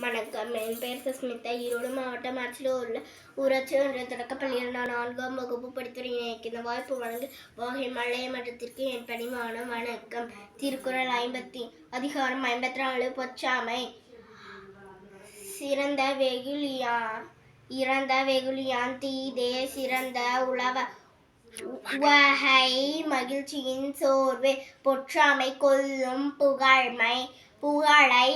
வணக்கம். என் பெயர் சுஸ்மிதா ஈரோடு மாவட்டம் ஆட்சியில் உள்ள ஊராட்சி ஒன்றிய தொடக்கப்பள்ளியில் நான் நான்காம் வகுப்பு படித்துறையின் எனக்கு இந்த வாய்ப்பு வழங்கி வாகை மலைய மன்றத்திற்கு என் பணிமான வணக்கம். திருக்குறள் ஐம்பத்தி அதிகாரம் ஐம்பத்தி நாலு பொச்சாமை சிறந்த வெகுளியா இறந்த வெகுளியான் தீதே சிறந்த உழவ உவகை மகிழ்ச்சியின் சோர்வு. பொற்றாமை கொல்லும் புகழ்மை புகழை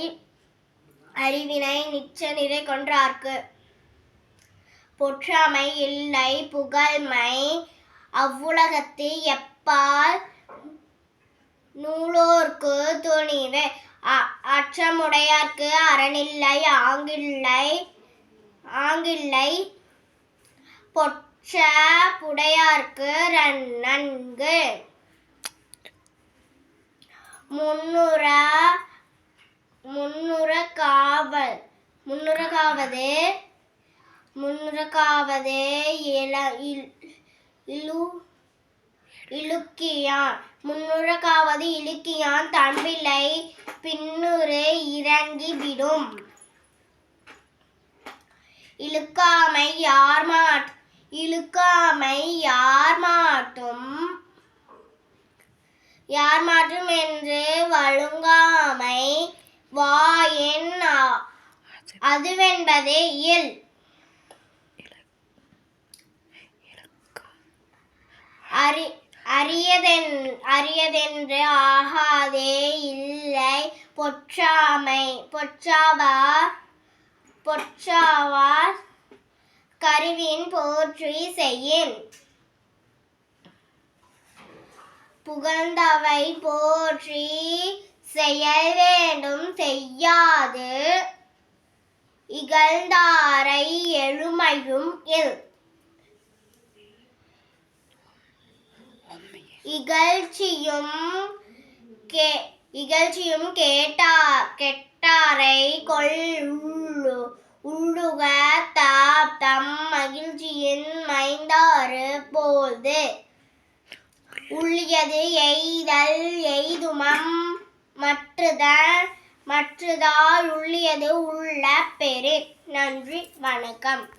அறிவினை நிச்ச நிறை கொன்றார்க்கு. பொற்றாமை இல்லை புகழ்மை அவ்வுலகத்து எப்பால் நூலோர்க்கு துணிவு அ- அற்றமுடையார்க்கு அறனில்லை ஆங்கில்லை ஆங்கில்லை. பொற்ற புடையார்க்கு ரன்- நன்கு. முன்னூறா முன்னுறகாவது முன்னுறகாவது இல இலு இழுக்கியான் முன்னுறகாவது இழுக்கியான் தமிழை பின்னுறு இறங்கி விடும் இழுக்காமை யார் மாட் இழுக்காமை யார் மாட்டும்? யார் மாற்றும் என்று வழுங்காமை வா அதுவென்பதே இயல். அறி அரியதென் அரியதென்று ஆகாதே இல்லை. பொற்றாமை பொற்றாவார் பொற்றாவார் கருவின் போற்றி செய்யின். புகழ்ந்தவை போற்றி செயல் வேண்டும் செய்யாது. இகழ்ந்தாரை எழுமையும் இல். இகழ்ச்சியும் கே இகழ்ச்சியும் கேட்டா கெட்டாரை கொள் உள்ளுக தாப் தம் மகிழ்ச்சியின் மைந்தாறு போது உள்ளியது எய்தல் எய்துமம் மற்றுத மற்றதால் உள்ளியது உள்ள பெரு. நன்றி வணக்கம்.